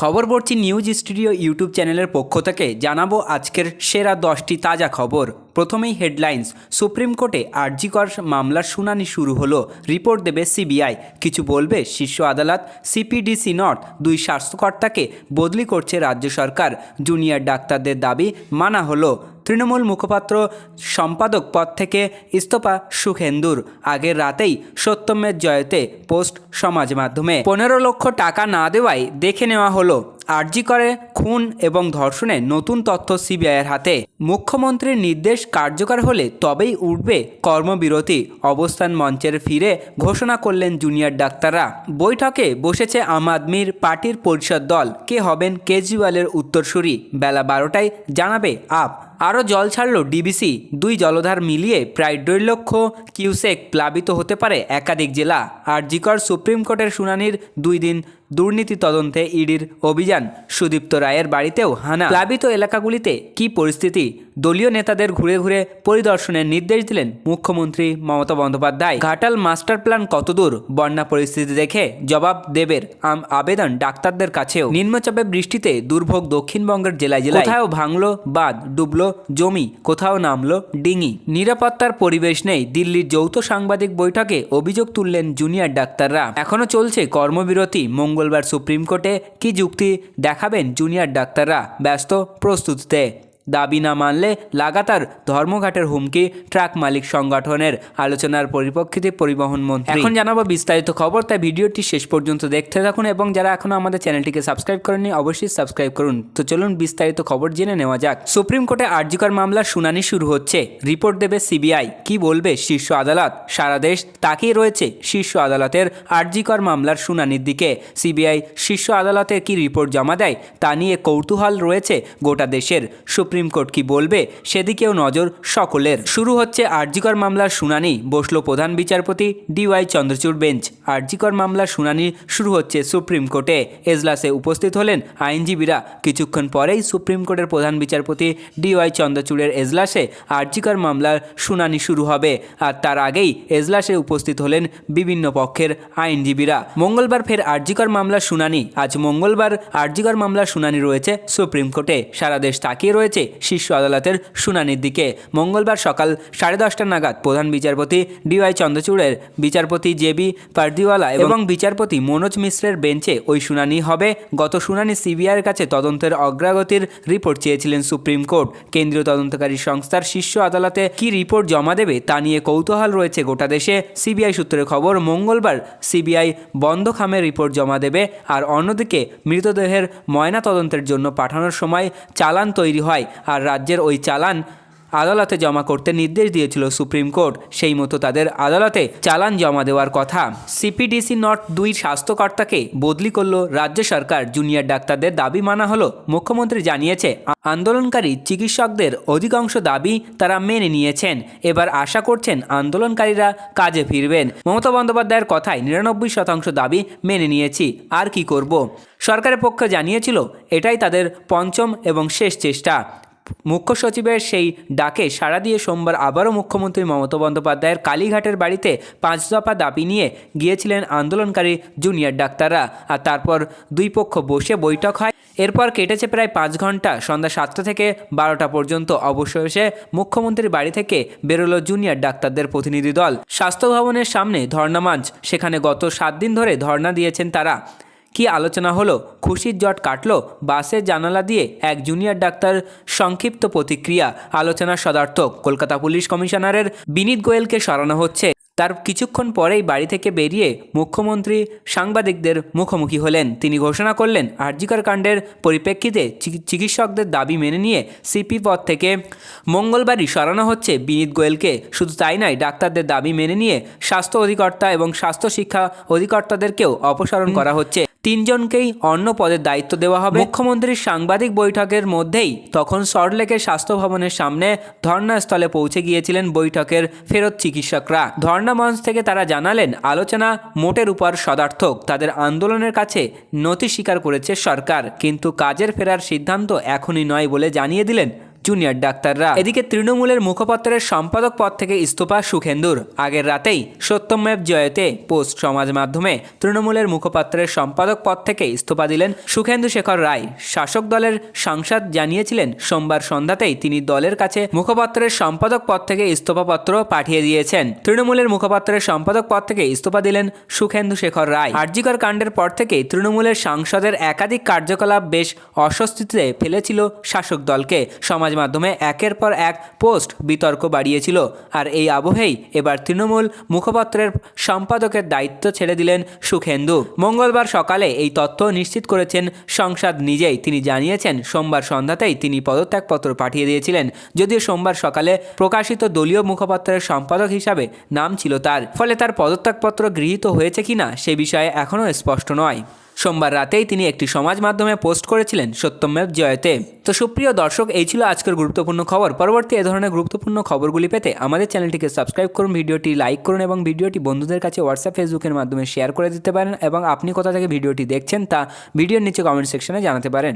খবর পড়ছি news studio YouTube চ্যানেলের পক্ষ থেকে জানাব আজকের সেরা দশটি তাজা খবর। প্রথমেই হেডলাইন্স, সুপ্রিম কোর্টে আরজিকর মামলার শুনানি শুরু হলো, রিপোর্ট দেবে সিবিআই। কিছু বলবে শীর্ষ আদালত, সিপিডিসি নর্থ, দুই স্বাস্থ্যকর্তাকে বদলি করছে রাজ্য সরকার। জুনিয়র ডাক্তারদের দাবি, মানা হলো। তৃণমূল মুখপাত্র সম্পাদক পদ থেকে ইস্তফা সুখেন্দুর আগের রাতেই সত্যমের জয়তে পোস্ট সমাজ মাধ্যমে। পনেরো লক্ষ টাকা না দেওয়ায় দেখে নেওয়া হলো আরজি করে খুন এবং ধর্ষণে নতুন তথ্য সিবিআইয়ের হাতে। মুখ্যমন্ত্রীর নির্দেশ কার্যকর হলে তবেই উঠবে কর্মবিরতি। অবস্থান মঞ্চের ফিরে ঘোষণা করলেন জুনিয়র ডাক্তাররা। বৈঠকে বসেছে আম আদমির পার্টির পরিষদ দল। কে হবেন কেজরিওয়ালের উত্তরসূরি? বেলা বারোটায় জানাবে আপ। আরও জল ছাড়ল ডিবিসি। দুই জলধার মিলিয়ে প্রায় দেড় লক্ষ কিউসেক প্লাবিত হতে পারে একাধিক জেলা। আর জিকর সুপ্রিম কোর্টের শুনানির দুই দিন দুর্নীতি তদন্তে ইডির অভিযান। সুদীপ্ত রায়ের বাড়িতেও হানা। প্লাবিত এলাকাগুলিতে কি পরিস্থিতি? দলীয় নেতাদের ঘুরে ঘুরে পরিদর্শনের নির্দেশ দিলেন মুখ্যমন্ত্রী মমতা বন্দ্যোপাধ্যায়। ঘাটাল মাস্টার প্ল্যান কতদূর? বন্যা পরিস্থিতি দেখে জবাব দেবের আম আবেদন ডাক্তারদের কাছেও। নিম্নচাপে বৃষ্টিতে দুর্ভোগ দক্ষিণবঙ্গের জেলায় জেলায়। কোথাও ভাঙলো, বাঁধ, ডুবলো, জমি, কোথাও নামলো, ডিঙি। নিরাপত্তার পরিবেশ নেই। দিল্লির যৌথ সাংবাদিক বৈঠকে অভিযোগ তুললেন জুনিয়র ডাক্তাররা। এখনও চলছে কর্মবিরতি। মঙ্গলবার সুপ্রিম কোর্টে কি যুক্তি দেখাবেন জুনিয়র ডাক্তাররা? ব্যস্ত প্রস্তুতিতে। দাবি না মানলে লাগাতার ধর্মঘাটের হুমকি ট্রাক মালিক সংগঠনের আলোচনার পরিপ্রেক্ষিতে পরিবহন মন্ত্রী। এখন জানাব বিস্তারিত খবর, তাই ভিডিওটি শেষ পর্যন্ত দেখতে থাকুন এবং যারা এখনও আমাদের চ্যানেলটিকে সাবস্ক্রাইব করেননি, অবশ্যই সাবস্ক্রাইব করুন। তো চলুন বিস্তারিত খবর জেনে নেওয়া যাক। সুপ্রিম কোর্টে আর্জিকর মামলার শুনানি শুরু হচ্ছে। রিপোর্ট দেবে সিবিআই। কি বলবে শীর্ষ আদালত? সারা দেশ তাকিয়ে রয়েছে শীর্ষ আদালতের আর্জিকর মামলার শুনানির দিকে। সিবিআই শীর্ষ আদালতে কি রিপোর্ট জমা দেয় তা নিয়ে কৌতূহল রয়েছে গোটা দেশের। সুপ্রিম কোর্ট কি বলবে সেদিকেও নজর সকলের। শুরু হচ্ছে আরজিকর মামলার শুনানি, বসল প্রধান বিচারপতি ডিওয়াই চন্দ্রচূড় বেঞ্চ। আরজিকর মামলার শুনানি শুরু হচ্ছে সুপ্রিম কোর্টে। এজলাসে উপস্থিত হলেন আইনজীবীরা। কিছুক্ষণ পরেই সুপ্রিম কোর্টের প্রধান বিচারপতি ডিওয়াই চন্দ্রচূড়ের এজলাসে আরজিকর মামলার শুনানি শুরু হবে। আর তার আগেই এজলাসে উপস্থিত হলেন বিভিন্ন পক্ষের আইনজীবীরা। মঙ্গলবার ফের আরজিকর মামলার শুনানি। আজ মঙ্গলবার আরজিকর মামলার শুনানি রয়েছে সুপ্রিম কোর্টে। সারা দেশ তাকিয়ে রয়েছে শীর্ষ আদালতের শুনানির দিকে। মঙ্গলবার সকাল সাড়ে দশটা নাগাদ প্রধান বিচারপতি ডিওয়াই চন্দ্রচূড়ের বিচারপতি জে বি পারদিওয়ালা এবং বিচারপতি মনোজ মিশ্রের বেঞ্চে ওই শুনানি হবে। গত শুনানি সিবিআইয়ের কাছে তদন্তের অগ্রগতির রিপোর্ট চেয়েছিলেন সুপ্রিম কোর্ট। কেন্দ্রীয় তদন্তকারী সংস্থার শীর্ষ আদালতে কি রিপোর্ট জমা দেবে তা নিয়ে কৌতূহল রয়েছে গোটা দেশে। সিবিআই সূত্রে খবর মঙ্গলবার সিবিআই বন্ধ খামের রিপোর্ট জমা দেবে আর অন্যদিকে মৃতদেহের ময়না তদন্তের জন্য পাঠানোর সময় চালান তৈরি হয়। আর রাজ্যের ওই চালান আদালতে জমা করতে নির্দেশ দিয়েছিল সুপ্রিম কোর্ট। সেই মতো তাদের আদালতে চালান জমা দেওয়ার কথা সিপিডিসি নট দুই স্বাস্থ্যকর্তাকে বদলি করল রাজ্য সরকার। জুনিয়র ডাক্তারদের দাবি মানা হলো, মুখ্যমন্ত্রী জানিয়েছে, আন্দোলনকারী চিকিৎসকদের অধিকাংশ দাবি তারা মেনে নিয়েছেন। এবার আশা করছেন আন্দোলনকারীরা কাজে ফিরবেন। মমতা বন্দ্যোপাধ্যায়ের কথায় নিরানব্বই শতাংশ দাবি মেনে নিয়েছি, আর কি করব? সরকারের পক্ষ জানিয়েছিল, এটাই তাদের পঞ্চম এবং শেষ চেষ্টা। মুখ্য সচিবের সেই ডাকে সাড়া দিয়ে সোমবার আবারও মুখ্যমন্ত্রী মমতা বন্দ্যোপাধ্যায়ের কালীঘাটের বাড়িতে পাঁচ দফা দাবি নিয়ে গিয়েছিলেন আন্দোলনকারী জুনিয়র ডাক্তাররা। আর তারপর দুই পক্ষ বসে বৈঠক হয়। এরপর কেটেছে প্রায় পাঁচ ঘণ্টা। সন্ধ্যা সাতটা থেকে বারোটা পর্যন্ত অবশেষে মুখ্যমন্ত্রীর বাড়ি থেকে বেরোলো জুনিয়র ডাক্তারদের প্রতিনিধি দল। স্বাস্থ্য ভবনের সামনে ধর্ণা মঞ্চ। সেখানে গত সাত দিন ধরে ধর্ণা দিয়েছেন তারা। কি আলোচনা হলো? খুশির জট কাটলো? বাসের জানালা দিয়ে এক জুনিয়র ডাক্তার সংক্ষিপ্ত প্রতিক্রিয়া আলোচনার সদার্থক। কলকাতা পুলিশ কমিশনারের বিনীত গোয়েলকে সরানো হচ্ছে। তার কিছুক্ষণ পরেই বাড়ি থেকে বেরিয়ে মুখ্যমন্ত্রী সাংবাদিকদের মুখোমুখি হলেন। তিনি ঘোষণা করলেন আরজিকর কাণ্ডের পরিপ্রেক্ষিতে চিকি- চিকিৎসকদের দাবি মেনে নিয়ে সিপি পদ থেকে মঙ্গলবারই সরানো হচ্ছে বিনীত গোয়েলকে। শুধু তাই নয় ডাক্তারদের দাবি মেনে নিয়ে স্বাস্থ্য অধিকর্তা এবং স্বাস্থ্য শিক্ষা অধিকর্তাদেরকেও অপসারণ করা হচ্ছে। তিনজনকেই অন্য পদের দায়িত্ব দেওয়া হবে। মুখ্যমন্ত্রীর সাংবাদিক বৈঠকের মধ্যেই তখন সল্টলেকের স্বাস্থ্য ভবনের সামনে ধর্নাস্থলে পৌঁছে গিয়েছিলেন বৈঠকের ফেরত চিকিৎসকরা। ধর্না মঞ্চ থেকে তারা জানালেন, আলোচনা মোটের উপর সদার্থক। তাদের আন্দোলনের কাছে নথি স্বীকার করেছে সরকার, কিন্তু কাজের ফেরার সিদ্ধান্ত এখনই নয় বলে জানিয়ে দিলেন জুনিয়র ডাক্তাররা। এদিকে তৃণমূলের মুখপাত্রের সম্পাদক পদ থেকে ইস্তফা সুখেন্দুর। আগের রাতেই সত্যমেব জয়তে পোস্ট সমাজ মাধ্যমে তৃণমূলের মুখপাত্রের সম্পাদক পদ থেকে ইস্তফা দিলেন সুখেন্দু শেখর রায়। শাসক দলের সাংসদ জানিয়েছিলেন, সোমবার সন্ধ্যাতেই তিনি দলের কাছে মুখপাত্রের সম্পাদক পদ থেকে ইস্তফাপত্র পাঠিয়ে দিয়েছেন। তৃণমূলের মুখপাত্রের সম্পাদক পদ থেকে ইস্তফা দিলেন সুখেন্দু শেখর রায়। আরজিকর কাণ্ডের পর থেকেই তৃণমূলের সাংসদের একাধিক কার্যকলাপ বেশ অস্বস্তিতে ফেলেছিল শাসক দলকে। সমাজ মাধ্যমে একের পর এক পোস্ট বিতর্ক বাড়িয়েছিল। আর এই আবহেই এবার তৃণমূল মুখপাত্রের সম্পাদকের দায়িত্ব ছেড়ে দিলেন সুখেন্দু। মঙ্গলবার সকালে এই তথ্য নিশ্চিত করেছেন সংসদ নিজেই। তিনি জানিয়েছেন, সোমবার সন্ধ্যাতেই তিনি পদত্যাগপত্র পাঠিয়ে দিয়েছিলেন। যদিও সোমবার সকালে প্রকাশিত দলীয় মুখপাত্রের সম্পাদক হিসাবে নাম ছিল তার। ফলে তার পদত্যাগপত্র গৃহীত হয়েছে কিনা সে বিষয়ে এখনও স্পষ্ট নয়। সোমবার রাতেই তিনি একটি সমাজ মাধ্যমে পোস্ট করেছিলেন সত্যমেব জয়তে। তো সুপ্রিয় দর্শক, এই ছিল আজকের গুরুত্বপূর্ণ খবর। পরবর্তী এ ধরনের গুরুত্বপূর্ণ খবরগুলি পেতে আমাদের চ্যানেলটিকে সাবস্ক্রাইব করুন, ভিডিওটি লাইক করুন এবং ভিডিওটি বন্ধুদের কাছে হোয়াটসঅ্যাপ ফেসবুকের মাধ্যমে শেয়ার করে দিতে পারেন এবং আপনি কোথা থেকে ভিডিওটি দেখছেন তা ভিডিওর নিচে কমেন্ট সেকশনে জানাতে পারেন।